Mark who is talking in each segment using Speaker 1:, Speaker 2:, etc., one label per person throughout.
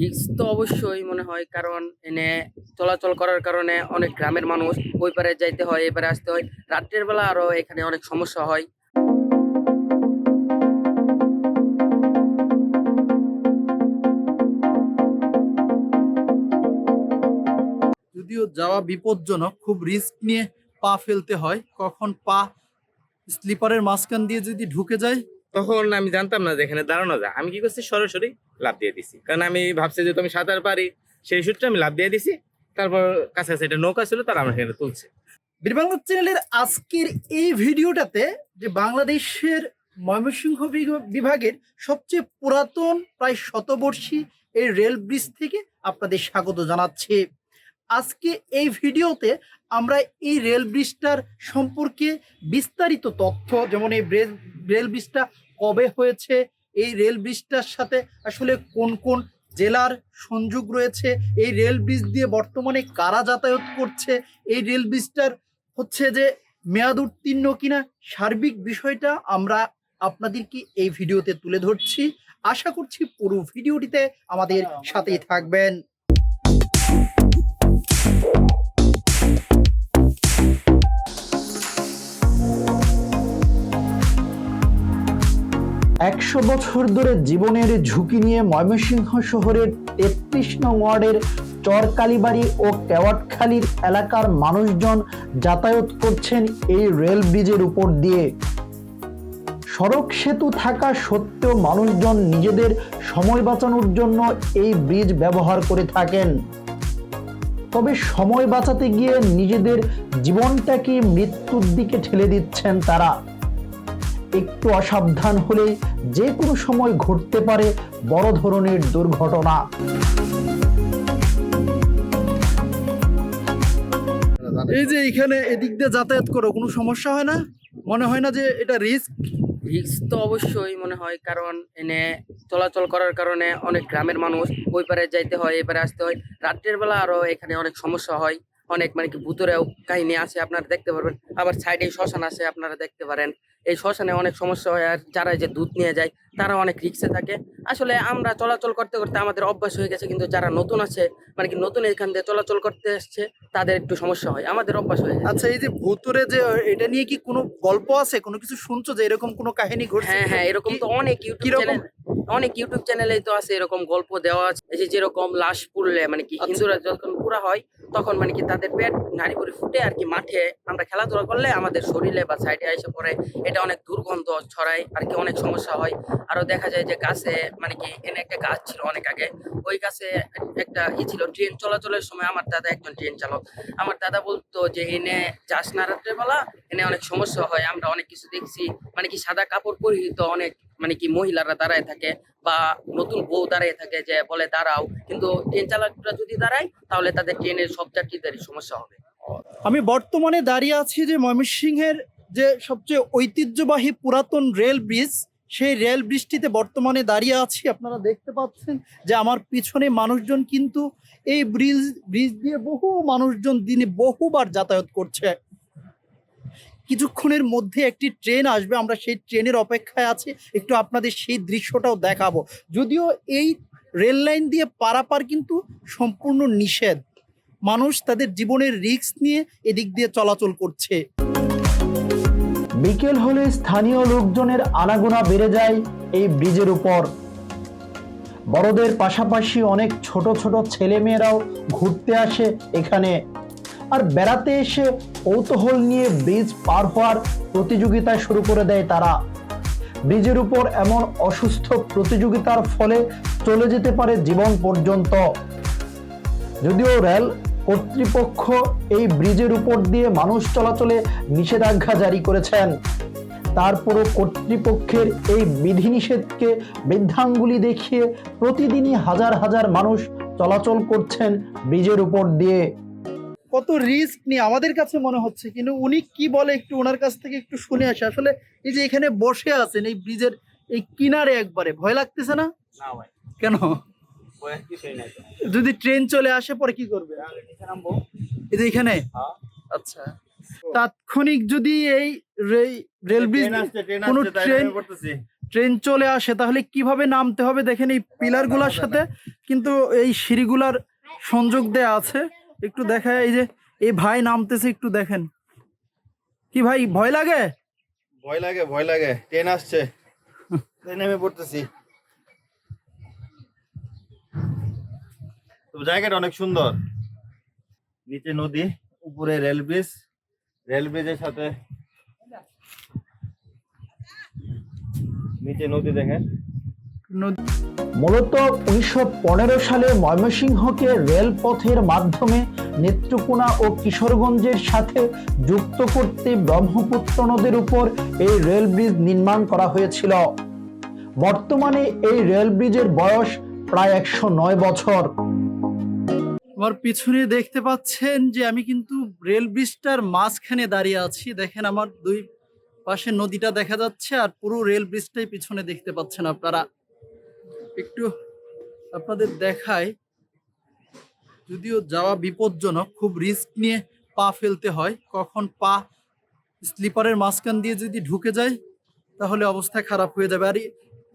Speaker 1: Risk তো অবশ্যই মনে হয়, কারণ এনে চলাচল করার কারণে অনেক গ্রামের মানুষ ওই পারে যাইতে হয়, এই পারে আসতে হয়। রাত্রের বেলা আরও এখানে অনেক সমস্যা হয়।
Speaker 2: যদিও যাওয়া বিপজ্জনক, খুব রিস্ক নিয়ে পা ফেলতে হয়। কখন পা স্লিপারের মাঝখান দিয়ে যদি ঢুকে যায়
Speaker 3: তখন আমি জানতাম না যে এখানে দাঁড়ানো যায়। আমি কি করছি? সরাসরি লাভ দিয়ে দিছি। কারণ আমি ভাবছি যে তুমি সাঁতার পারি, সেই সূত্রে আমি লাভ দিয়ে দিছি। তারপর কাছাকাছি একটা নৌকা ছিল, তারা আমার এখানে তুলছে।
Speaker 2: বীরবাংলা চ্যানেলের আজকের এই ভিডিওটাতে যে বাংলাদেশের ময়মনসিংহ বিভাগের সবচেয়ে পুরাতন, প্রায় শতবর্ষী এই রেল ব্রিজ থেকে আপনাদের স্বাগত জানাচ্ছি। আজকে এই ভিডিওতে আমরা এই রেল ব্রিজটার সম্পর্কে বিস্তারিত তথ্য, যেমন এই রেল ব্রিজটা কবে হয়েছে? এই রেল ব্রিজটার সাথে আসলে কোন কোন জেলার সংযোগ রয়েছে? এই রেল ব্রিজ দিয়ে বর্তমানে কারা যাতায়াত করছে? এই রেল ব্রিজটার হচ্ছে যে মেয়াদ উত্তীর্ণ কিনা? সার্বিক বিষয়টা আমরা আপনাদেরকে এই ভিডিওতে তুলে ধরছি। আশা করছি পুরো ভিডিওটিতে আমাদের সাথেই থাকবেন। একশো বছর ধরে জীবনের ঝুঁকি নিয়ে ময়মনসিংহ শহরের তেত্রিশ নং ওয়ার্ডের চরকালীবাড়ি ও কেওয়াটখালীর এলাকার মানুষজন যাতায়াত করছেন এই রেল ব্রিজের উপর দিয়ে। সড়ক সেতু থাকা সত্ত্বেও মানুষজন নিজেদের সময় বাঁচানোর জন্য এই ব্রিজ ব্যবহার করে থাকেন। তবে সময় বাঁচাতে গিয়ে নিজেদের জীবনটাকে মৃত্যুর দিকে ঠেলে দিচ্ছেন তারা। একটু অসাবধান হলে যে কোনো সময় ঘটতে পারে বড় ধরনের দুর্ঘটনা। এই যে এখানে এদিক দিয়ে যাতায়াত করো কোনো সমস্যা হয় না? মনে হয় না যে এটা রিস্ক
Speaker 1: রিস্ক তো অবশ্যই মনে হয় কারণ এনে চলাচল করার কারণে অনেক গ্রামের মানুষ ওই পারে যাইতে হয় এই পারে আসতে হয়। রাত্রের বেলা আরও এখানে অনেক সমস্যা হয়। অনেক মানে কি ভূতরেও কাহিনী আছে আপনারা দেখতে পারবেন। আবার সাইডে শ্মশান আছে আপনারা দেখতে পারেন। এই শ্মশানে অনেক সমস্যা হয় আর যারা যে দুধ নিয়ে যায় তারা অনেক রিক্সে থাকে। আসলে আমরা চলাচল করতে করতে আমাদের অভ্যাস হয়ে গেছে কিন্তু যারা নতুন আছে মানে কি নতুন এখান দিয়ে চলাচল করতে আসছে তাদের একটু সমস্যা হয়। আমাদের অভ্যাস হয়ে
Speaker 2: আচ্ছা এই যে ভূতুরে যে এটা নিয়ে কি কোনো গল্প আছে? কোনো কিছু শুনছো যে এরকম কোনো কাহিনী ঘটছে?
Speaker 1: হ্যাঁ হ্যাঁ এরকম তো অনেক ইউটিউব চ্যানেল অনেক ইউটিউব চ্যানেলে তো আছে এরকম গল্প দেওয়া আছে। এই যে যেরকম লাশ পুড়লে মানে কি
Speaker 2: আচ্ছা।
Speaker 1: হিন্দুরা যখন পুরা হয় তখন মানে কি তাদের পেট নারী করে ফুটে আর কি মাঠে আমরা খেলাধুলা করলে আমাদের শরীরে বা সাইডে এসে পড়ে এটা অনেক দুর্গন্ধ ছড়ায়, আর কি অনেক সমস্যা হয়। আরও দেখা যায় যে গাছে মানে কি, এনে একটা গাছ ছিল অনেক আগে, ওই গাছে একটা ই ছিল ট্রেন চলাচলের সময় আমার দাদা একজন ট্রেন চালক। আমার দাদা বলতো যে, এনে যাস না রাত্রে রাত্রেবেলা, এনে অনেক সমস্যা হয়, আমরা অনেক কিছু দেখছি। মানে কি, সাদা কাপড় পরিহিত অনেক মানে কি, মহিলারা দাঁড়ায় থাকে, বা নতুন বউ দাঁড়িয়ে থাকে যে বলে, দাঁড়াও। কিন্তু ট্রেন চালকরা যদি দাঁড়ায়, তাহলে তাদের ট্রেনের সব যাত্রীদেরই সমস্যা হবে।
Speaker 2: আমি বর্তমানে দাঁড়িয়ে আছি যে ময়মনসিংহের যে সবচেয়ে ঐতিহ্যবাহী পুরাতন রেল ব্রিজ, সেই রেল ব্রিজটিতে বর্তমানে দাঁড়িয়ে আছি। আপনারা দেখতে পাচ্ছেন যে আমার পিছনে মানুষজন কিন্তু এই ব্রিজ ব্রিজ দিয়ে বহু মানুষজন দিনে বহুবার যাতায়াত করছে। কিছুক্ষণের মধ্যে একটি ট্রেন আসবে, আমরা সেই ট্রেনের অপেক্ষায় আছি। একটু আপনাদের সেই দৃশ্যটাও দেখাবো। যদিও এই রেল লাইন দিয়ে পারাপার কিন্তু সম্পূর্ণ নিষেধ। মানুষ তাদের জীবনের রিস্ক নিয়ে এদিক দিয়ে চলাচল করছে। বিকেল হলে স্থানীয় লোকজনের আনাগোনা বেড়ে যায় এই ব্রিজের উপর। বড়দের পাশাপাশি অনেক ছোট ছোট ছেলেমেয়েরাও ঘুরতে আসে এখানে। আর বেড়াতে এসে কৌতূহল নিয়ে ব্রিজ পার হওয়ার প্রতিযোগিতা শুরু করে দেয় তারা। ব্রিজের উপর এমন অসুস্থ প্রতিযোগিতার ফলে চলে যেতে পারে জীবন পর্যন্ত। যদিও রেল কর্তৃপক্ষ এই ব্রিজের উপর দিয়ে মানুষ চলাচলে নিষেধাজ্ঞা জারি করেছেন। তারপরও কর্তৃপক্ষের এই বিধিনিষেধকে বৃদ্ধাঙ্গুলি দেখিয়ে প্রতিদিনই হাজার হাজার মানুষ চলাচল করছেন ব্রিজের উপর দিয়ে। কত রিস্ক নিয়ে আমাদের কাছে মনে হচ্ছে কিন্তু উনি কি বলে একটু ওনার কাছ থেকে একটু শুনে আসে। আসলে এই যে এখানে বসে আছেন এই ব্রিজের এই কিনারে একবারে ভয় লাগতেছে না?
Speaker 3: না ভাই।
Speaker 2: কেন? যদি ট্রেন চলে আসে পরে কি করবে? এই যে এখানে?
Speaker 3: হ্যাঁ।
Speaker 2: আচ্ছা। তাৎক্ষণিক যদি এই রেল ব্রিজ কোনো ট্রেন ট্রেন চলে আসে তাহলে কীভাবে নামতে হবে? দেখেন এই পিলারগুলার সাথে কিন্তু এই সিঁড়িগুলার সংযোগ দেয়া আছে। একটু দেখা এই যে এই ভাই নামতেছে একটু দেখেন। কি ভাই ভয় লাগে?
Speaker 4: ভয় লাগে ভয় লাগে। ট্রেন আসছে। ট্রেন নেমে পড়তেছি। জায়গাটা অনেক সুন্দর। নিচে নদী উপরে রেল ব্রিজ রেল ব্রিজের সাথে নিচে নদী দেখেন।
Speaker 2: নদী
Speaker 5: মূলত উনিশশো পনেরো সালে ময়মনসিংহকে রেলপথের মাধ্যমে নেত্রকোনা ও কিশোরগঞ্জের সাথে যুক্ত করতে ব্রহ্মপুত্র নদীর উপর এই রেল ব্রিজ নির্মাণ করা হয়েছিল। বর্তমানে এই রেল ব্রিজের বয়স প্রায় একশো নয় বছর।
Speaker 2: আমার পিছনে দেখতে পাচ্ছেন যে আমি কিন্তু রেল ব্রিজটার মাঝখানে দাঁড়িয়ে আছি। দেখেন আমার দুই পাশে নদীটা দেখা যাচ্ছে আর পুরো রেল ব্রিজটাই পিছনে দেখতে পাচ্ছেন আপনারা। একটু আপনাদের দেখায় যদিও যাওয়া বিপজ্জনক, খুব রিস্ক নিয়ে পা ফেলতে হয়। কখন পা স্লিপারের মাঝখান দিয়ে যদি ঢুকে যায়, তাহলে অবস্থা খারাপ হয়ে যাবে। আর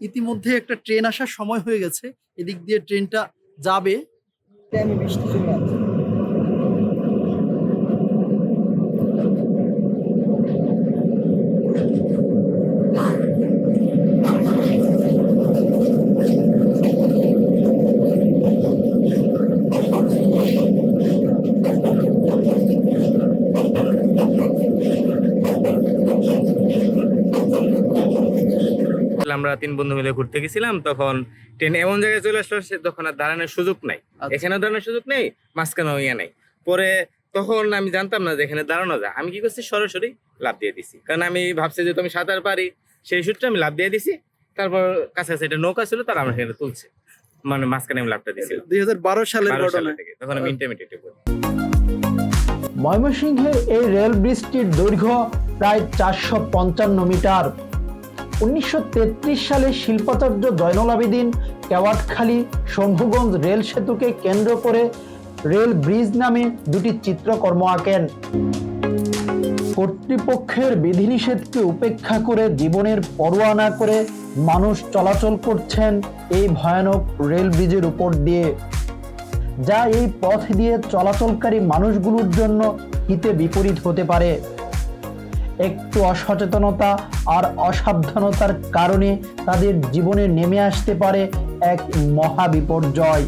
Speaker 2: ইতিমধ্যে একটা ট্রেন আসার সময় হয়ে গেছে। এদিক দিয়ে ট্রেনটা যাবে। আমি বৃষ্টি চলে যাচ্ছে
Speaker 3: আমরা তিন বন্ধু মিলে ঘুরতে গেছিলাম তখন ট্রেন এমন জায়গায় চলে আসলো তখন আর দাঁড়ানোর সুযোগ নাই।
Speaker 2: আচ্ছা।
Speaker 3: এখানে দাঁড়ানোর সুযোগ নেই মাঝখানেও ইয়ে নাই। পরে তখন আমি জানতাম না যে এখানে দাঁড়ানো যায়। আমি কি করছি? সরাসরি লাভ দিয়ে দিছি। কারণ আমি ভাবছি যে তুমি সাঁতার পারি সেই সূত্রে আমি লাভ দিয়ে দিছি। তারপর কাছাকাছি একটা নৌকা ছিল তারা আমার এখানে তুলছে। মানে মাঝখানে আমি লাভটা দিয়েছিলাম।
Speaker 2: দুই হাজার বারো সালের
Speaker 3: বারো
Speaker 2: ঘটনা
Speaker 3: সালে তখন আমি ইন্টারমিডিয়েটে পড়ি।
Speaker 5: ময়মনসিংহের এই রেল ব্রিজটির দৈর্ঘ্য প্রায় চারশো পঞ্চান্ন মিটার। উনিশশো তেত্রিশ সালে শিল্পাচার্য জয়নুল আবেদিন কেওয়াটখালী শম্ভুগঞ্জ রেল সেতুকে কেন্দ্র করে রেল ব্রিজ নামে দুটি চিত্রকর্ম আঁকেন। কর্তৃপক্ষের বিধিনিষেধকে উপেক্ষা করে জীবনের পরোয়া না করে মানুষ চলাচল করছেন এই ভয়ানক রেল ব্রিজের উপর দিয়ে। যা এই পথ দিয়ে চলাচলকারী মানুষগুলোর জন্য হিতে বিপরীত হতে পারে। একটু অসচেতনতা আর অসাবধানতার কারণে তাদের জীবনে নেমে আসতে পারে এক মহা বিপর্যয়